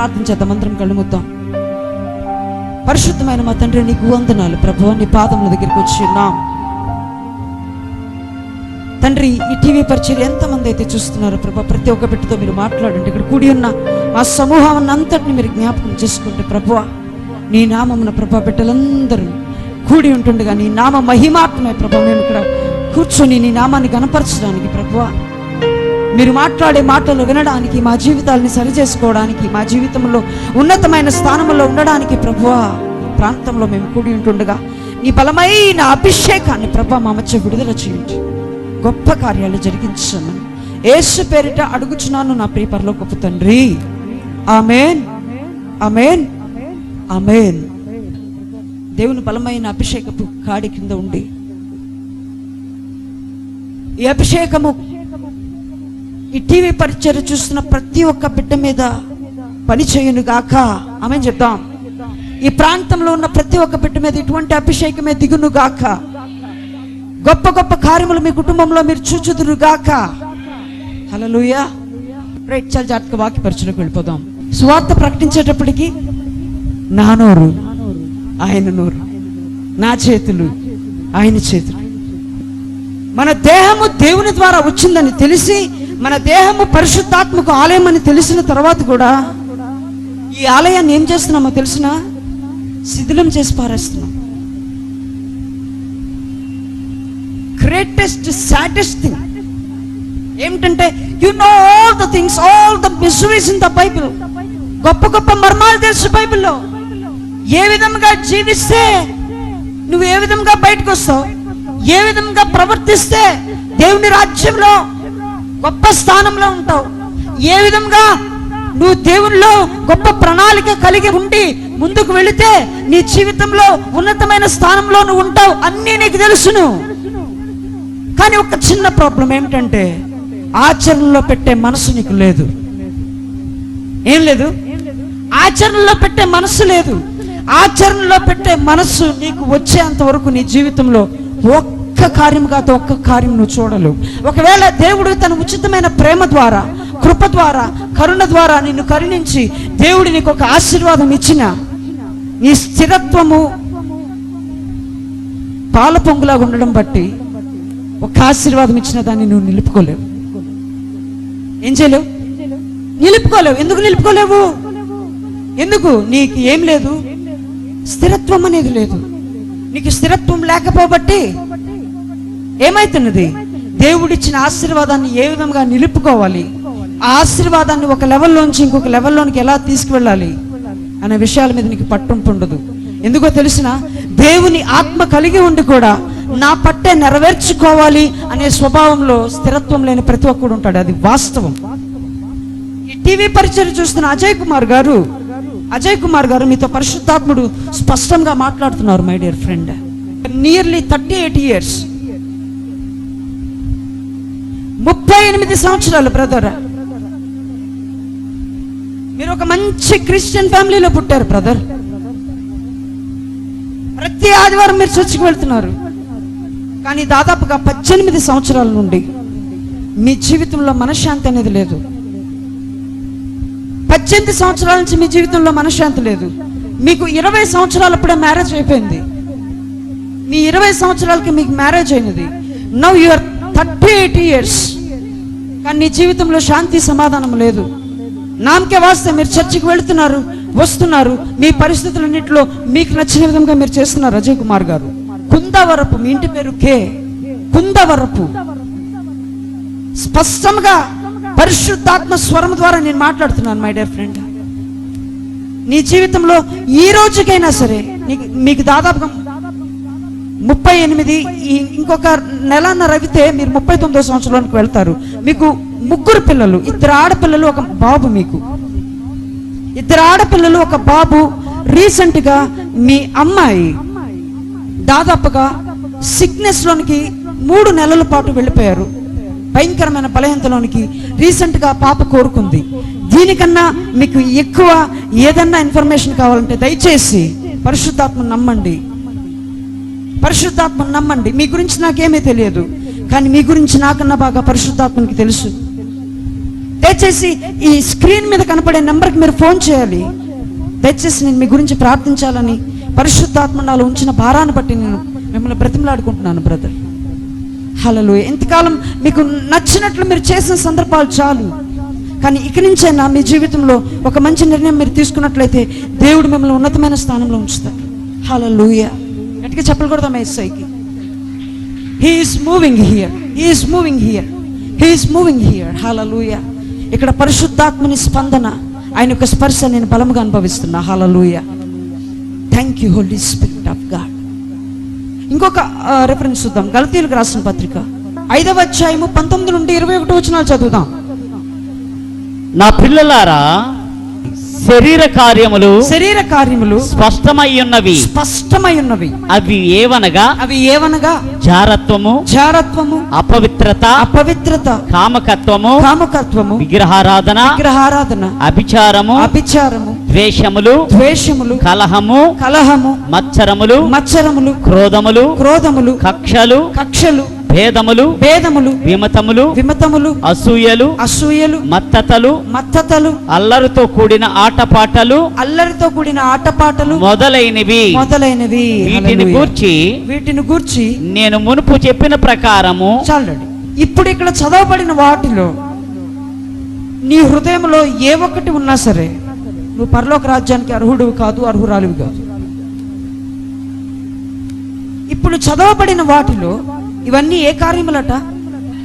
చిన్న ప్రార్థన చేద్దాం అందరం కళ్ళు ముద్దాం. పరిశుద్ధమైన మా తండ్రి నీకు వందనాలు ప్రభు నీ పాదముల దగ్గరికి వచ్చిన్నాం తండ్రి ఈ టీవీ పరిచయం ఎంతమంది అయితే చూస్తున్నారో ప్రభా ప్రతి ఒక్క బిడ్డతో మీరు మాట్లాడండి. ఇక్కడ కూడి ఉన్న ఆ సమూహం అంతటిని మీరు జ్ఞాపకం చేసుకుంటే ప్రభు నీ నామమున ప్రభా బిడ్డలందరూ కూడి ఉంటుండగా నీ నామ మహిమాత్మే ప్రభా. మేము ఇక్కడ కూర్చొని నీ నామాన్ని గనపరచడానికి ప్రభువా మీరు మాట్లాడే మాటలు వినడానికి మా జీవితాలని సరిచేసుకోవడానికి మా జీవితంలో ఉన్నతమైన స్థానంలో ఉండడానికి ప్రభువా ప్రాంతంలో మేము కూడి ఉంటుండగా నీ బలమైన అభిషేకాన్ని ప్రభు మా మధ్య విడుదల చేయండి గొప్ప కార్యాలు జరిగించమని యేసు పేరిట అడుగుచున్నాను నా ప్రియపరలో గొప్ప తండ్రి. ఆమెన్. ఆమెన్. ఆమెన్. దేవుని బలమైన అభిషేకపు కాడి కింద ఉండి ఈ అభిషేకము ఈ టీవీ పరిచయం చూస్తున్న ప్రతి ఒక్క బిడ్డ మీద పని చేయను గాక. ఆమె చెప్తాం ఈ ప్రాంతంలో ఉన్న ప్రతి ఒక్క బిడ్డ మీద ఇటువంటి అభిషేకమే దిగును గాక. గొప్ప గొప్ప కార్యములు మీ కుటుంబంలో మీరు చూచుదురు గాక. హలలుయా రైట్ చాలా జాతక వాక్యపరచులకు వెళ్ళిపోదాం. స్వార్థ ప్రకటించేటప్పటికి నా నోరు ఆయన నోరు నా చేతులు ఆయన చేతులు. మన దేహము దేవుని ద్వారా వచ్చిందని తెలిసి మన దేహము పరిశుద్ధాత్మకు ఆలయం అని తెలిసిన తర్వాత కూడా ఈ ఆలయాన్ని ఏం చేస్తున్నామో తెలిసిన? శిథిలం చేసి పారేస్తున్నాం. గ్రేటెస్ట్ సాడెస్ట్ థింగ్ ఏమిటంటే you know all the things all the mysteries in the Bible గొప్ప గొప్ప మర్మాలు తెలుసు బైబిల్లో. ఏ విధంగా జీవిస్తే నువ్వు ఏ విధంగా బయటకు వస్తావు? ఏ విధంగా ప్రవర్తిస్తే దేవుని రాజ్యంలో గొప్ప స్థానంలో ఉంటావు. ఏ విధంగా నువ్వు దేవునిలో గొప్ప ప్రణాళిక కలిగి ఉండి ముందుకు వెళితే నీ జీవితంలో ఉన్నతమైన స్థానంలో నువ్వు ఉంటావు అన్నీ నీకు తెలుసును. కానీ ఒక చిన్న ప్రాబ్లం ఏమిటంటే ఆచరణలో పెట్టే మనసు నీకు లేదు. ఏం లేదు? ఆచరణలో పెట్టే మనసు లేదు. ఆచరణలో పెట్టే మనసు నీకు వచ్చేంత వరకు నీ జీవితంలో ఒక్క కార్యం కాదు ఒక్క కార్యం నువ్వు చూడలేవు. ఒకవేళ దేవుడు తన ఉచితమైన ప్రేమ ద్వారా కృప ద్వారా కరుణ ద్వారా నిన్ను కరుణించి దేవుడు నీకు ఒక ఆశీర్వాదం ఇచ్చిన నీ స్థిరత్వము పాల పొంగులాగా ఉండడం బట్టి ఒక ఆశీర్వాదం ఇచ్చిన దాన్ని నువ్వు నిలుపుకోలేవు. ఏం చేయలేవు? నిలుపుకోలేవు. ఎందుకు నిలుపుకోలేవు? ఎందుకు? నీకు ఏం లేదు. స్థిరత్వం అనేది లేదు. నీకు స్థిరత్వం లేకపోబట్టి ఏమైతున్నది? దేవుడిచ్చిన ఆశీర్వాదాన్ని ఏ విధంగా నిలుపుకోవాలి? ఆ ఆశీర్వాదాన్ని ఒక లెవెల్లోంచి ఇంకొక లెవెల్లోనికి ఎలా తీసుకువెళ్ళాలి? అనే విషయాల మీద నీకు పట్టింపు ఉండదు. ఎందుకో తెలిసిన? దేవుని ఆత్మ కలిగి ఉండి కూడా నా పట్టే నెరవేర్చుకోవాలి అనే స్వభావంలో స్థిరత్వం లేని ప్రతి ఒక్కడు ఉంటాడు. అది వాస్తవం. ఈ టీవీ పరిచయం చూస్తున్న అజయ్ కుమార్ గారు అజయ్ కుమార్ గారు మీతో పరిశుద్ధాత్ముడు స్పష్టంగా మాట్లాడుతున్నారు my dear friend nearly thirty eight years ముప్పై ఎనిమిది సంవత్సరాలు బ్రదర్ మీరు ఒక మంచి క్రిస్టియన్ ఫ్యామిలీలో పుట్టారు బ్రదర్ ప్రతి ఆదివారం మీరు చర్చికి వెళ్తున్నారు. కానీ దాదాపుగా పద్దెనిమిది సంవత్సరాల నుండి మీ జీవితంలో మనశ్శాంతి అనేది లేదు. పద్దెనిమిది సంవత్సరాల నుంచి మీ జీవితంలో మనశ్శాంతి లేదు. మీకు ఇరవై సంవత్సరాలప్పుడే మ్యారేజ్ అయిపోయింది. మీ ఇరవై సంవత్సరాలకి మీకు మ్యారేజ్ అయినది. Now your thirty eight years కానీ నీ జీవితంలో శాంతి సమాధానం లేదు. నామకే వాస్తే మీరు చర్చికి వెళ్తున్నారు వస్తున్నారు. మీ పరిస్థితులన్నింటిలో మీకు నచ్చిన విధంగా మీరు చేస్తున్నారు అజయ్ కుమార్ గారు. కుందవరపు మీ ఇంటి పేరు కే. కుందవరపు. స్పష్టంగా పరిశుద్ధాత్మ స్వరం ద్వారా నేను మాట్లాడుతున్నాను మై డియర్ ఫ్రెండ్ నీ జీవితంలో ఈ రోజుకైనా సరే నీకు మీకు దాదాపుగా ముప్పై ఎనిమిది ఈ- ఇంకొక నెలన్నర అయితే మీరు ముప్పై తొమ్మిదో సంవత్సరంలోకి వెళ్తారు. మీకు ముగ్గురు పిల్లలు ఇద్దరు ఆడపిల్లలు ఒక బాబు మీకు. ఇద్దరు ఆడపిల్లలు ఒక బాబు రీసెంట్గా మీ అమ్మాయి దాదాపుగా సిక్నెస్లోనికి మూడు నెలల పాటు వెళ్ళిపోయారు. భయంకరమైన బలహీనతలోనికి రీసెంట్గా పాప కోరుకుంది. దీనికన్నా మీకు ఎక్కువ ఏదన్నా ఇన్ఫర్మేషన్ కావాలంటే దయచేసి పరిశుద్ధాత్మ నమ్మండి. పరిశుద్ధాత్మను నమ్మండి. మీ గురించి నాకేమీ తెలియదు. కానీ మీ గురించి నాకన్నా బాగా పరిశుద్ధాత్మనికి తెలుసు. దయచేసి ఈ స్క్రీన్ మీద కనపడే నెంబర్కి మీరు ఫోన్ చేయాలి. దయచేసి నేను మీ గురించి ప్రార్థించాలని పరిశుద్ధాత్మ నాలో ఉంచిన భారాన్ని బట్టి నేను మిమ్మల్ని బ్రతిమలాడుకుంటున్నాను బ్రదర్. హలలు ఎంతకాలం మీకు నచ్చినట్లు మీరు చేసిన సందర్భాలు చాలు. కానీ ఇక నుంచైనా మీ జీవితంలో ఒక మంచి నిర్ణయం మీరు తీసుకున్నట్లయితే దేవుడు మిమ్మల్ని ఉన్నతమైన స్థానంలో ఉంచుతాడు. హలలుయ గట్టిగా చెప్పలు చెప్పకూడదా ఎస్ఐకి he's moving here he's moving here he's moving here హాలూయ ఇక్కడ పరిశుద్ధాత్మని స్పందన ఆయన యొక్క స్పర్శ నేను బలముగా అనుభవిస్తున్నా. Hallelujah thank you Holy Spirit of God ఇంకొక రెఫరెన్స్ చూద్దాం. గలతీలకు రాసిన పత్రిక. ఐదవ అధ్యాయము పంతొమ్మిది నుండి ఇరవై ఒకటి వచనాలు చదువుదాం. నా పిల్లలారా శరీర కార్యములు శరీర కార్యములు స్పష్టమై ఉన్నవి. స్పష్టమై ఉన్నవి. అవి ఏవనగా? అవి ఏవనగా? జారత్వము జారత్వము అపవిత్రత అపవిత్రత కామకత్వము కామకత్వము విగ్రహారాధన విగ్రహారాధన అభిచారము అభిచారము ద్వేషములు ద్వేషములు కలహము కలహము మత్సరములు మత్సరములు క్రోధములు క్రోధములు కక్షలు కక్షలు భేదములు భేదములు విమతములు విమతములు అసూయలు అసూయలు మత్తతలు మత్తతలు అల్లరితో కూడిన ఆటపాటలు అల్లరితో కూడిన ఆటపాటలు మొదలైనవి. మొదలైనవి. వీటిని. గూర్చి వీటిని గూర్చి నేను మునుపు చెప్పిన ప్రకారము చాలండి. ఇప్పుడు ఇక్కడ చదవబడిన వాటిలో నీ హృదయంలో ఏ ఒక్కటి ఉన్నా సరే నువ్వు పరలోక రాజ్యానికి అర్హుడు కాదు అర్హురాలివి కాదు. ఇప్పుడు చదవబడిన వాటిలో ఇవన్నీ ఏ కార్యములట?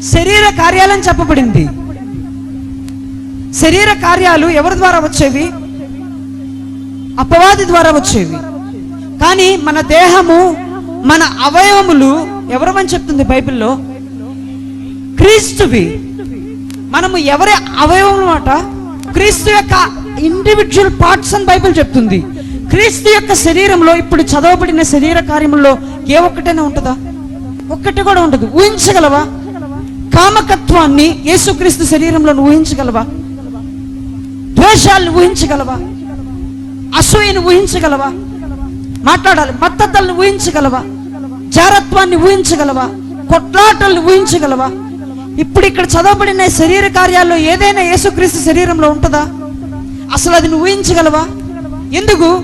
శరీర కార్యాలని చెప్పబడింది. శరీర కార్యాలు ఎవరి ద్వారా వచ్చేవి? అపవాది ద్వారా వచ్చేవి. కానీ మన దేహము మన అవయవములు ఎవరమని చెప్తుంది బైబిల్లో? క్రీస్తువి. మనము ఎవరి అవయవం అట? క్రీస్తు యొక్క ఇండివిజువల్ పార్ట్స్ అని బైబిల్ చెప్తుంది. క్రీస్తు యొక్క శరీరంలో ఇప్పుడు చదవబడిన శరీర కార్యంలో ఏ ఒక్కటైనా ఉంటుందా? ఒక్కటి కూడా ఉండదు. ఊహించగలవా? కామకత్వాన్ని యేసుక్రీస్తు శరీరంలో ఊహించగలవా? ద్వేషాలను ఊహించగలవా? అసూయను ఊహించగలవా? మాట్లాడాలి. మత్తతల్ని ఊహించగలవా? జారత్వాన్ని ఊహించగలవా? కొట్లాటల్ని ఊహించగలవా? ఇప్పుడు ఇక్కడ చదవబడిన శరీర కార్యాల్లో ఏదైనా యేసుక్రీస్తు శరీరంలో ఉంటుందా? అసలు అది నువ్వు ఊహించగలవా? ఎందుకు?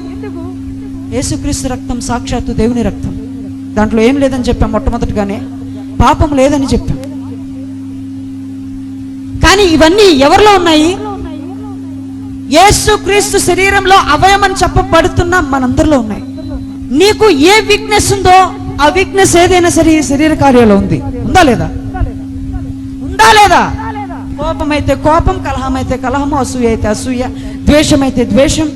యేసుక్రీస్తు రక్తం సాక్షాత్తు దేవుని రక్తం. దాంట్లో ఏం లేదని చెప్పాం మొట్టమొదటిగానే. పాపం లేదని చెప్పాం. కానీ ఇవన్నీ ఎవరిలో ఉన్నాయి? యేసు క్రీస్తు శరీరంలో అవయమని చెప్పబడుతున్న మనందరిలో ఉన్నాయి. నీకు ఏ వీక్నెస్ ఉందో ఆ వీక్నెస్ ఏదైనా సరే ఈ శరీర కార్యాలు ఉంది. ఉందా లేదా? ఉందా లేదా? కోపం అయితే కోపం కలహం అయితే కలహము అసూయ అయితే అసూయ ద్వేషం అయితే ద్వేషం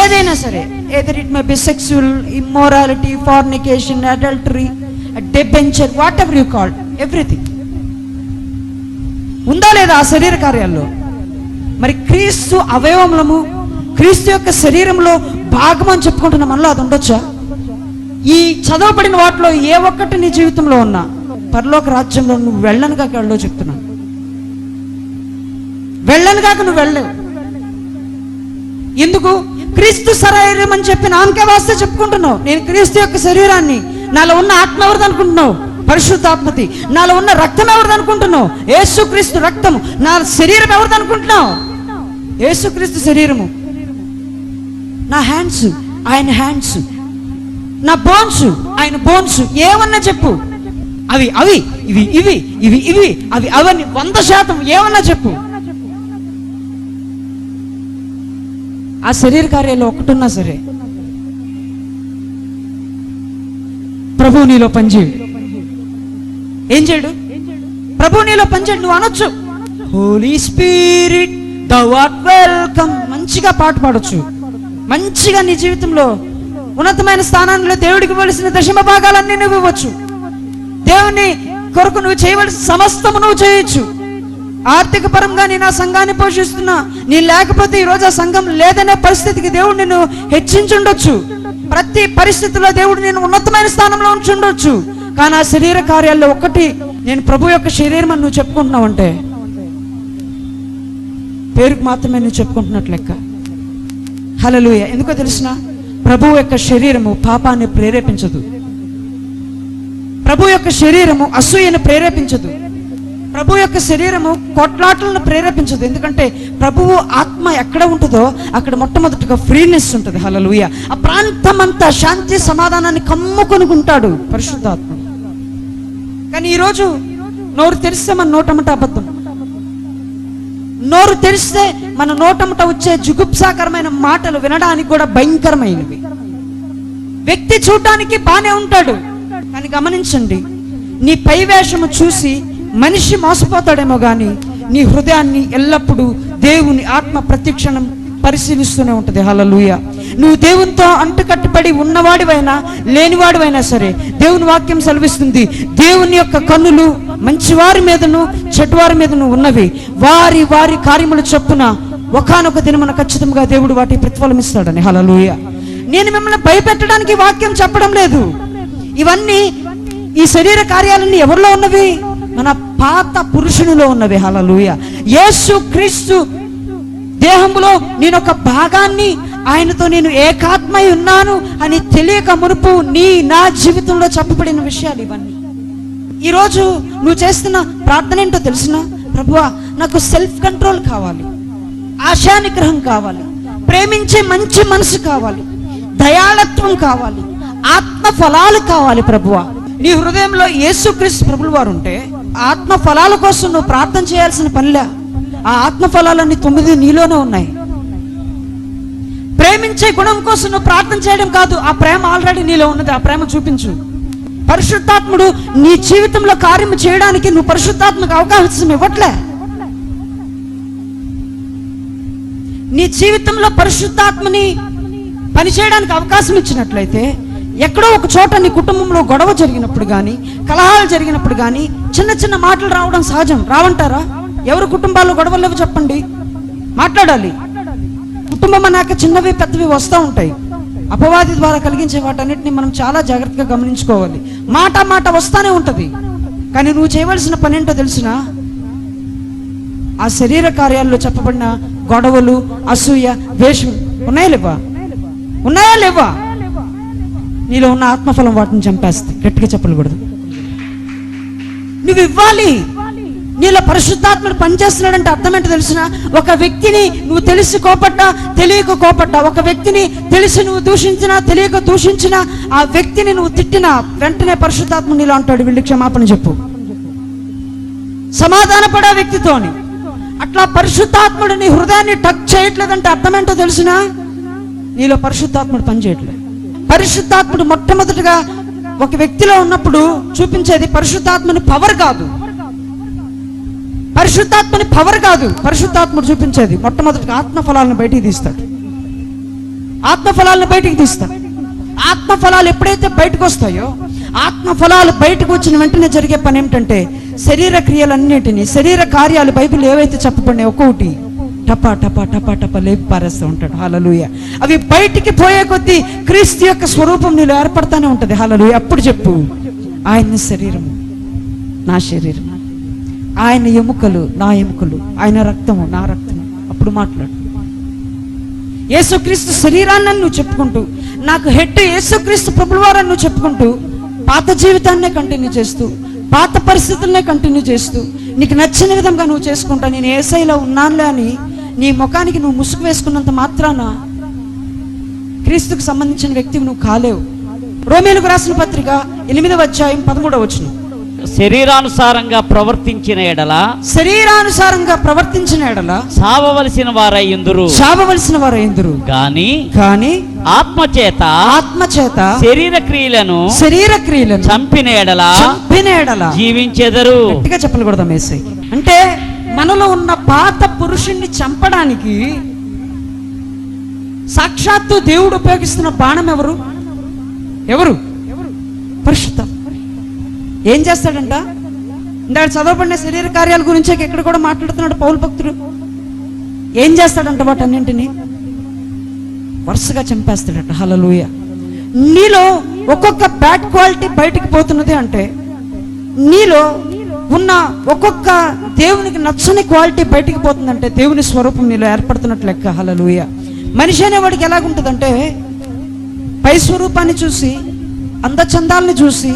ఏదైనా సరే. Either it may be sexual immorality fornication adultery debauchery whatever you call everything. ఉందా లేదా ఆ శరీర కార్యాల్లో? మరి క్రీస్తు అవయవములము క్రీస్తు యొక్క శరీరంలో భాగం అని చెప్పుకుంటున్న మనలో అది ఉండొచ్చా? ఈ చదవబడిన వాటిలో ఏ ఒక్కటి నీ జీవితంలో ఉన్నా పరలోక రాజ్యంలో నువ్వు వెళ్ళను కాక వెళ్ళో చెప్తున్నాను? వెళ్ళను కాక నువ్వు వెళ్ళవు ఎందుకు? క్రీస్తు శరీరం అని చెప్పి నామకే వాస్తే చెప్పుకుంటున్నావు. నేను క్రీస్తు యొక్క శరీరాన్ని నాలో ఉన్న ఆత్మ ఎవరిది అనుకుంటున్నావు? పరిశుద్ధాత్మతి నాలో ఉన్న రక్తం ఎవరిది అనుకుంటున్నావు? యేసుక్రీస్తు రక్తము. నా శరీరం ఎవరిది అనుకుంటున్నావు? యేసుక్రీస్తు శరీరము. నా హ్యాండ్స్ ఆయన హ్యాండ్స్ నా బోన్స్ ఆయన బోన్స్ ఏమన్నా చెప్పు. అవి అవి ఇవి ఇవి ఇవి ఇవి అవి అవన్నీ వంద శాతం ఏమన్నా చెప్పు. ఆ శరీర కార్యాలు ఒకటున్నా సరే. ప్రభు నీలో పనిచేయడు. ఏం చేయడు? ప్రభు నీలో పనిచేయడు. నువ్వు అనొచ్చు. హోలీ స్పిరిట్ ద వెల్కమ్ మంచిగా పాట పాడొచ్చు. మంచిగా నీ జీవితంలో ఉన్నతమైన స్థానంలో దేవుడికి వలసిన దశమ భాగాలన్నీ నువ్వు ఇవ్వచ్చు. దేవుని కొరకు నువ్వు చేయవలసిన సమస్తము నువ్వు చేయొచ్చు. ఆర్థిక పరంగా నేను ఆ సంఘాన్ని పోషిస్తున్నా. నీ లేకపోతే ఈరోజు ఆ సంఘం లేదనే పరిస్థితికి దేవుడు నిన్ను హెచ్చించుండొచ్చు. ప్రతి పరిస్థితిలో దేవుడు నేను ఉన్నతమైన స్థానంలో ఉంచుండొచ్చు. కానీ ఆ శరీర కార్యాల్లో ఒకటి నేను ప్రభు యొక్క శరీరం అని నువ్వు చెప్పుకుంటున్నావు అంటే పేరుకు మాత్రమే నువ్వు చెప్పుకుంటున్నట్లు లెక్క. హలలుయ ఎందుకో తెలిసిన? ప్రభు యొక్క శరీరము పాపాన్ని ప్రేరేపించదు. ప్రభు యొక్క శరీరము అసూయను ప్రేరేపించదు. ప్రభు యొక్క శరీరము కొట్లాటలను ప్రేరేపించదు. ఎందుకంటే ప్రభువు ఆత్మ ఎక్కడ ఉంటుందో అక్కడ మొట్టమొదటిగా ఫ్రీనెస్ ఉంటుంది. హలలుయ ఆ ప్రాంతం అంతా శాంతి సమాధానాన్ని కమ్ముకొనుకుంటాడు పరిశుద్ధాత్మ. కానీ ఈరోజు నోరు తెరిస్తే మన నోటమట అబద్ధం. నోరు తెరిస్తే మన నోటమట వచ్చే జుగుప్సాకరమైన మాటలు వినడానికి కూడా భయంకరమైనవి. వ్యక్తి చూడటానికి బానే ఉంటాడు. కానీ గమనించండి నీ పై వేషము చూసి మనిషి మోసపోతాడేమో కానీ నీ హృదయాన్ని ఎల్లప్పుడూ దేవుని ఆత్మ ప్రతిక్షణం పరిశీలిస్తూనే ఉంటుంది. హలలుయ నువ్వు దేవునితో అంటుకట్టుబడి ఉన్నవాడివైనా లేనివాడివైనా సరే దేవుని వాక్యం సెలవిస్తుంది. దేవుని యొక్క కన్నులు మంచివారి మీదను చెడ్డవారి మీదను ఉన్నవి. వారి వారి కార్యములు చొప్పున ఒకానొక దినమున ఖచ్చితంగా దేవుడు వాటి ప్రతిఫలం ఇస్తాడని హలలుయ నేను మిమ్మల్ని భయపెట్టడానికి వాక్యం చెప్పడం లేదు. ఇవన్నీ ఈ శరీర కార్యాలన్నీ ఎవరిలో ఉన్నవి? మన పాత పురుషునిలో ఉన్నవి. హలలుయ యేసు క్రీస్తు దేహంలో నేను ఒక భాగాన్ని ఆయనతో నేను ఏకాత్మై ఉన్నాను అని తెలియక మునుపు నీ నా జీవితంలో చెప్పబడిన విషయాలు ఇవన్నీ. ఈరోజు నువ్వు చేస్తున్న ప్రార్థన ఏంటో తెలిసిన? ప్రభువా నాకు సెల్ఫ్ కంట్రోల్ కావాలి. ఆశానిగ్రహం కావాలి. ప్రేమించే మంచి మనసు కావాలి. దయాళత్వం కావాలి. ఆత్మ ఫలాలు కావాలి ప్రభువా. నీ హృదయంలో యేసుక్రీస్తు ప్రభులు వారు ఉంటే ఆత్మ ఫలాల కోసం నువ్వు ప్రార్థన చేయాల్సిన పనిలే? ఆ ఆత్మ ఫలాలన్నీ తొమ్మిది నీలోనే ఉన్నాయి. ప్రేమించే గుణం కోసం నువ్వు ప్రార్థన చేయడం కాదు ఆ ప్రేమ ఆల్రెడీ నీలో ఉన్నది ఆ ప్రేమ చూపించు. పరిశుద్ధాత్ముడు నీ జీవితంలో కార్యం చేయడానికి నువ్వు పరిశుద్ధాత్మకు అవకాశం ఇవ్వట్లే. నీ జీవితంలో పరిశుద్ధాత్మని పనిచేయడానికి అవకాశం ఇచ్చినట్లయితే ఎక్కడో ఒక చోట నీ కుటుంబంలో గొడవ జరిగినప్పుడు కానీ కలహాలు జరిగినప్పుడు కానీ చిన్న చిన్న మాటలు రావడం సహజం. రావంటారా? ఎవరు కుటుంబాల్లో గొడవలు లేవు చెప్పండి. మాట్లాడాలి. కుటుంబం అన్నాక చిన్నవి పెద్దవి వస్తూ ఉంటాయి. అపవాది ద్వారా కలిగించే వాటన్నిటిని మనం చాలా జాగ్రత్తగా గమనించుకోవాలి. మాట మాట వస్తానే ఉంటుంది. కానీ నువ్వు చేయవలసిన పని ఏంటో ఆ శరీర కార్యాల్లో చెప్పబడిన గొడవలు అసూయ ద్వేషం ఉన్నాయా లేవా? ఉన్నాయా లేవా? నీలో ఉన్న ఆత్మఫలం వాటిని చంపేస్తాయి. గట్టిగా చెప్పలేకూడదు నువ్వు ఇవ్వాలి. నీలో పరిశుద్ధాత్ముడు పనిచేస్తున్నాడంటే అర్థం ఏంటో తెలిసిన? ఒక వ్యక్తిని నువ్వు తెలిసి కోపడ్డా తెలియక కోపడ్డా ఒక వ్యక్తిని తెలిసి నువ్వు దూషించినా తెలియక దూషించినా ఆ వ్యక్తిని నువ్వు తిట్టినా వెంటనే పరిశుద్ధాత్మ నీలో అంటాడు వీళ్ళు క్షమాపణ చెప్పు. సమాధానపడే వ్యక్తితోని. అట్లా పరిశుద్ధాత్ముడు నీ హృదయాన్ని టచ్ చేయట్లేదంటే అర్థమేంటో తెలిసిన? నీలో పరిశుద్ధాత్ముడు పనిచేయట్లేదు. పరిశుద్ధాత్ముడు మొట్టమొదటిగా ఒక వ్యక్తిలో ఉన్నప్పుడు చూపించేది పరిశుద్ధాత్మని పవర్ కాదు. పరిశుద్ధాత్మని పవర్ కాదు. పరిశుద్ధాత్ముడు చూపించేది మొట్టమొదటిగా ఆత్మ ఫలాలను బయటికి తీస్తాడు. ఆత్మ ఫలాలను బయటికి తీస్తాడు. ఆత్మ ఫలాలు ఎప్పుడైతే బయటకు వస్తాయో ఆత్మ ఫలాలు బయటకు వచ్చిన వెంటనే జరిగే పని ఏమిటంటే శరీర క్రియలన్నిటిని శరీర కార్యాలు బైబిల్ ఏవైతే చెప్పబడినాయి ఒక్కొక్కటి టపా టపా టపా టపా లేపి పారేస్తూ ఉంటాడు. హలలుయ అవి బయటికి పోయే కొద్దీ క్రీస్తు యొక్క స్వరూపం నీలో ఏర్పడతానే ఉంటుంది. హలలుయ అప్పుడు చెప్పు. ఆయన శరీరము నా శరీరం. ఆయన ఎముకలు నా ఎముకలు ఆయన రక్తము నా రక్తము. అప్పుడు మాట్లాడు. యేసుక్రీస్తు శరీరాన్ని నువ్వు చెప్పుకుంటూ నాకు హెడ్ యేసుక్రీస్తు ప్రభువారని నువ్వు చెప్పుకుంటూ పాత జీవితాన్నే కంటిన్యూ చేస్తూ పాత పరిస్థితులనే కంటిన్యూ చేస్తూ నీకు నచ్చిన విధంగా నువ్వు చేసుకుంటా నేను ఏసైలో ఉన్నానులే అని నీ ముఖానికి నువ్వు ముసుగు వేసుకున్నంత మాత్రాన క్రీస్తుకు సంబంధించిన వ్యక్తివి నువ్వు కాలేవు. రోమేలకు రాసిన పత్రిక ఎనిమిదవ అధ్యాయం పదమూడవ వచనం. శరీరానుసారంగా ప్రవర్తించిన ఎడల శరీరానుసారంగా ప్రవర్తించిన ఎడల సావవలసిన వారయ్యుందురు చావవలసిన వారు ఎందురు గాని కానీ ఆత్మచేత ఆత్మ చేత శరీర క్రియలను శరీర క్రియలను చంపిన ఎడల చంపిన ఎడల జీవించెదరు. గట్టిగా అంటే మనలో ఉన్న పాత పురుషుణ్ణి చంపడానికి సాక్షాత్తు దేవుడు ఉపయోగిస్తున్న బాణం ఎవరు? ఎవరు? పరిశుద్ధ. ఏం చేస్తాడంట? ఇందాక చదవబడిన శరీర కార్యాల గురించి ఇక్కడ కూడా మాట్లాడుతున్నాడు పౌరు భక్తుడు. ఏం చేస్తాడంట వాటన్నింటినీ? వరుసగా చంపేస్తాడట. హలలుయ నీలో ఒక్కొక్క బ్యాడ్ క్వాలిటీ బయటికి పోతున్నది అంటే నీలో ఉన్న ఒక్కొక్క దేవునికి నచ్చని క్వాలిటీ బయటికి పోతుందంటే దేవుని స్వరూపం నీలో ఏర్పడుతున్నట్లు లెక్క. హలలుయ మనిషి అనేవాడికి ఎలాగుంటుందంటే పై స్వరూపాన్ని చూసి అందచందాలని చూసి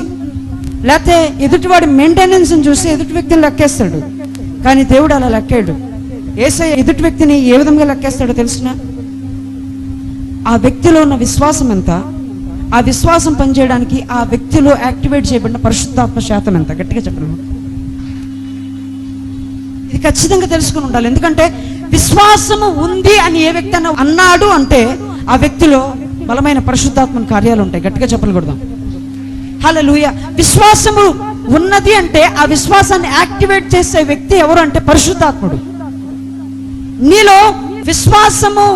లేకపోతే ఎదుటివాడి మెయింటెనెన్స్ని చూసి ఎదుటి వ్యక్తిని లెక్కేస్తాడు. కానీ దేవుడు అలా లెక్కాడు ఏసై ఎదుటి వ్యక్తిని ఏ విధంగా లెక్కేస్తాడో తెలిసిన? ఆ వ్యక్తిలో ఉన్న విశ్వాసం ఎంత? ఆ విశ్వాసం పనిచేయడానికి ఆ వ్యక్తిలో యాక్టివేట్ చేయబడిన పరిశుద్ధాత్మ శాతం ఎంత? గట్టిగా చెప్పను ఇది ఖచ్చితంగా తెలుసుకుని ఉండాలి. ఎందుకంటే విశ్వాసము ఉంది అని ఏ వ్యక్తి అయినా అన్నాడు అంటే ఆ వ్యక్తిలో బలమైన పరిశుద్ధాత్మ కార్యాలు ఉంటాయి. గట్టిగా చెప్పలేకూడదు హలో లూయ విశ్వాసము ఉన్నది అంటే ఆ విశ్వాసాన్ని యాక్టివేట్ చేసే వ్యక్తి ఎవరు అంటే పరిశుద్ధాత్ముడు. నీలో విశ్వాసము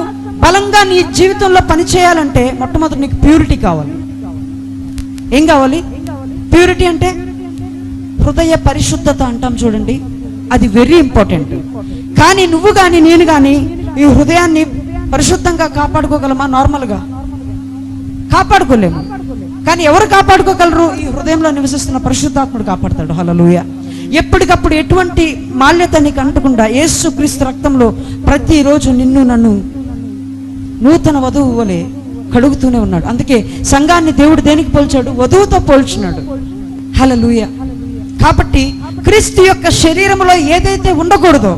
బలంగా నీ జీవితంలో పనిచేయాలంటే మొట్టమొదటి నీకు ప్యూరిటీ కావాలి. ఏం కావాలి? ప్యూరిటీ అంటే హృదయ పరిశుద్ధత అంటాం చూడండి. అది వెరీ ఇంపార్టెంట్ కానీ నువ్వు కానీ నేను కానీ ఈ హృదయాన్ని పరిశుద్ధంగా కాపాడుకోగలమా? నార్మల్గా కాపాడుకోలేము. కానీ ఎవరు కాపాడుకోగలరు? ఈ హృదయంలో నివసిస్తున్న పరిశుద్ధాత్ముడు కాపాడతాడు. హలలుయ ఎప్పటికప్పుడు ఎటువంటి మాల్యత నీకు అంటకుండా యేసు క్రీస్తు రక్తంలో ప్రతిరోజు నిన్ను నన్ను నూతన వధువు వలె కడుగుతూనే ఉన్నాడు. అందుకే సంఘాన్ని దేవుడు దేనికి పోల్చాడు? వధువుతో పోల్చున్నాడు హలలుయ కాబట్టి క్రీస్తు యొక్క శరీరంలో ఏదైతే ఉండకూడదో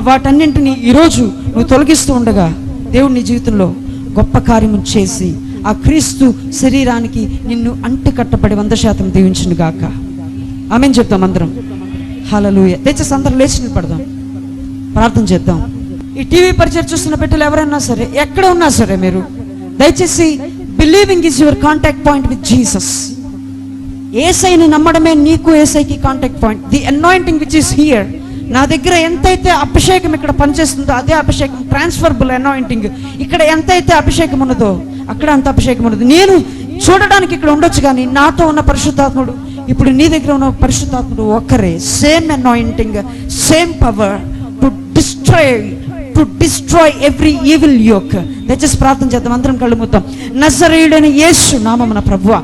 వాటన్నింటినీ ఈరోజు నువ్వు తొలగిస్తూ ఉండగా దేవుడు నీ జీవితంలో గొప్ప కార్యము చేసి ఆ క్రీస్తు శరీరానికి నిన్ను అంటు కట్టబడి వంద శాతం దీవించును గాక. ఆమె చెప్తాం అందరం. హలలుయ తెచ్చేసి అందరం లేచి నిలబడదాం. ప్రార్థన చేద్దాం. ఈ టీవీ పరిచయం చూస్తున్న బిడ్డలు ఎవరైనా సరే ఎక్కడ ఉన్నా సరే మీరు దయచేసి believing is your contact point with Jesus ఏసైని నమ్మడమే నీకు ఏసైకి contact point the anointing which is here నా దగ్గర ఎంతైతే అభిషేకం ఇక్కడ పనిచేస్తుందో అదే అభిషేకం ట్రాన్స్ఫర్బుల్ అనాయింటింగ్ ఇక్కడ ఎంతైతే అభిషేకం ఉన్నదో అక్కడ అంత అభిషేకం ఉన్నది. నేను చూడడానికి ఇక్కడ ఉండొచ్చు కానీ నాతో ఉన్న పరిశుద్ధాత్ముడు ఇప్పుడు నీ దగ్గర ఉన్న పరిశుద్ధాత్ముడు ఒక్కరే. Same anointing same power to destroy to destroy every evil yoke దయచేసి ప్రార్థన చేద్దాం. అందరం కళ్ళు మూద్దాం. నజరేయుడైన యేసు నామమున ప్రభువా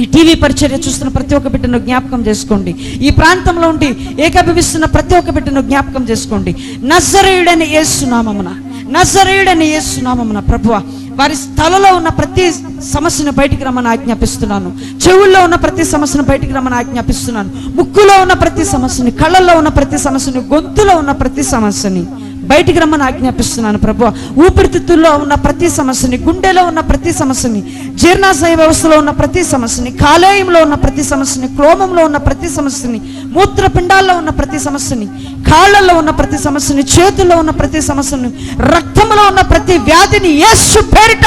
ఈ టీవీ పరిచర్య చూస్తున్న ప్రతి ఒక్క బిడ్డను జ్ఞాపకం చేసుకోండి. ఈ ప్రాంతంలో ఉండి ఏకభవిస్తున్న ప్రతి ఒక్క బిడ్డను జ్ఞాపకం చేసుకోండి. నజరేయుడని ఏసునామమున నజరేయుడని ఏసునామమున ప్రభువ వారి స్థలలో ఉన్న ప్రతి సమస్యను బయటికి రమ్మని ఆజ్ఞాపిస్తున్నాను. చెవుల్లో ఉన్న ప్రతి సమస్యను బయటికి రమ్మని ఆజ్ఞాపిస్తున్నాను. ముక్కులో ఉన్న ప్రతి సమస్యని కళ్ళల్లో ఉన్న ప్రతి సమస్యని గొంతులో ఉన్న ప్రతి సమస్యని బయటికి రమ్మని ఆజ్ఞాపిస్తున్నాను ప్రభు. ఊపిరితిత్తుల్లో ఉన్న ప్రతి సమస్యని గుండెలో ఉన్న ప్రతి సమస్యని జీర్ణాశయ వ్యవస్థలో ఉన్న ప్రతి సమస్యని కాలేయంలో ఉన్న ప్రతి సమస్యని క్లోమంలో ఉన్న ప్రతి సమస్యని మూత్రపిండాల్లో ఉన్న ప్రతి సమస్యని కాళ్ళల్లో ఉన్న ప్రతి సమస్యని చేతుల్లో ఉన్న ప్రతి సమస్యని రక్తంలో ఉన్న ప్రతి వ్యాధిని యేసు పేరిట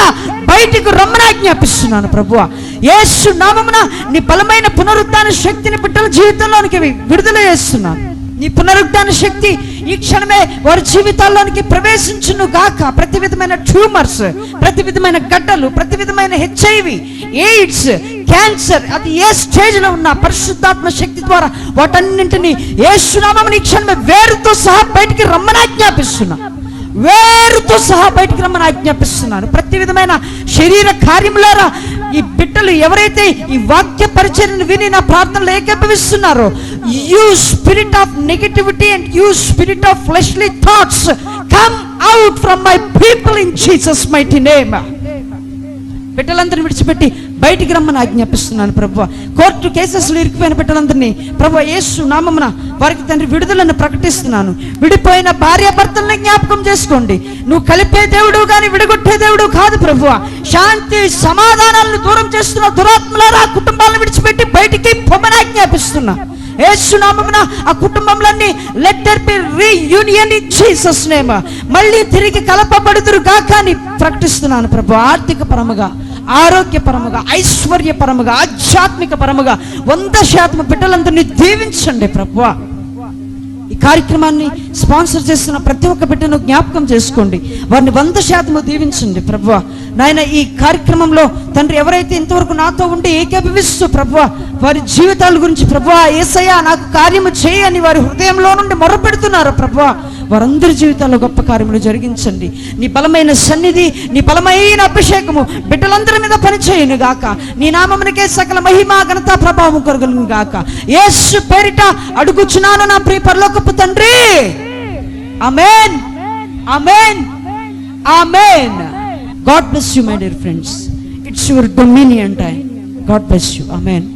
బయటికి రమ్మని ఆజ్ఞాపిస్తున్నాను ప్రభు. యేసు నామమున నీ బలమైన పునరుద్ధాన శక్తిని బిడ్డల జీవితంలోనికి విడుదల చేస్తున్నాను. నీ పునరుద్ధాన శక్తి ఈ క్షణమే వారి జీవితాల్లోనికి ప్రవేశించును గాక. ప్రతి విధమైన ట్యూమర్స్ ప్రతి విధమైన గడ్డలు ప్రతి విధమైన హెచ్ఐవి ఎయిడ్స్ క్యాన్సర్ అది ఏ స్టేజ్లో ఉన్న పరిశుద్ధాత్మ శక్తి ద్వారా వాటన్నింటినీ ఏ సునామం ఈ క్షణమే వేరుతో సహా బయటికి రమ్మని ఆజ్ఞాపిస్తున్నా. వేరుతో సహా బయటికి రమ్మని ఆజ్ఞాపిస్తున్నాను. ప్రతి విధమైన శరీర కార్యములారా ఈ బిడ్డలు ఎవరైతే ఈ వాక్య పరిచయను విని నా ప్రార్థనలు ఏకీభవిస్తున్నారో you spirit of negativity and you spirit of fleshly thoughts come out from my people in Jesus mighty name బిడ్డలందరిని విడిచిపెట్టి బయటికి రమ్మని ఆజ్ఞాపిస్తున్నాను ప్రభు కోర్టు కేసెస్లో ఇరికిపోయిన బిడ్డలందరినీ ప్రభు యేసు నామమున వారికి తండ్రి విడుదలను ప్రకటిస్తున్నాను. విడిపోయిన భార్యాభర్తల్ని జ్ఞాపకం చేసుకోండి. నువ్వు కలిపే దేవుడు కానీ విడగొట్టే దేవుడు కాదు ప్రభు శాంతి సమాధానాలను దూరం చేస్తున్న దురాత్మలారా ఆ కుటుంబాలను విడిచిపెట్టి బయటికి పొమ్మని ఆజ్ఞాపిస్తున్నా. ఏసునామమున ఆ కుటుంబంలన్నీ let there be reunion in Jesus name మళ్ళీ తిరిగి కలపబడుదురు కాకని అని ప్రకటిస్తున్నాను ప్రభు ఆర్థిక పరముగా ఆరోగ్యపరముగా ఐశ్వర్యపరముగా ఆధ్యాత్మిక పరముగా వంద శాతం బిడ్డలందరినీ దీవించండి ప్రభు ఈ కార్యక్రమాన్ని స్పాన్సర్ చేస్తున్న ప్రతి ఒక్క బిడ్డను జ్ఞాపకం చేసుకోండి. వారిని వంద శాతము దీవించండి ప్రభు నాయన ఈ కార్యక్రమంలో తండ్రి ఎవరైతే ఇంతవరకు నాతో ఉండి ఏకీభవిస్తూ ప్రభు వారి జీవితాల గురించి ప్రభు ఏసయ్యా నాకు కార్యము చేయని వారి హృదయంలో నుండి మొరపెడుతున్నారు ప్రభు వారందరి జీవితాల్లో గొప్ప కార్యములు జరిగించండి. నీ బలమైన సన్నిధి నీ బలమైన అభిషేకము బిడ్డలందరి మీద పనిచేయను గాక. నీ నామమునికే సకల మహిమ ఘనత ప్రభావం కొరగలను గాక. యేసు పేరిట అడుగుచున్నాను నా ప్రియ పరలోకపు తండ్రి. Amen amen amen God bless you my dear friends. It's your dominion time. God bless you. Amen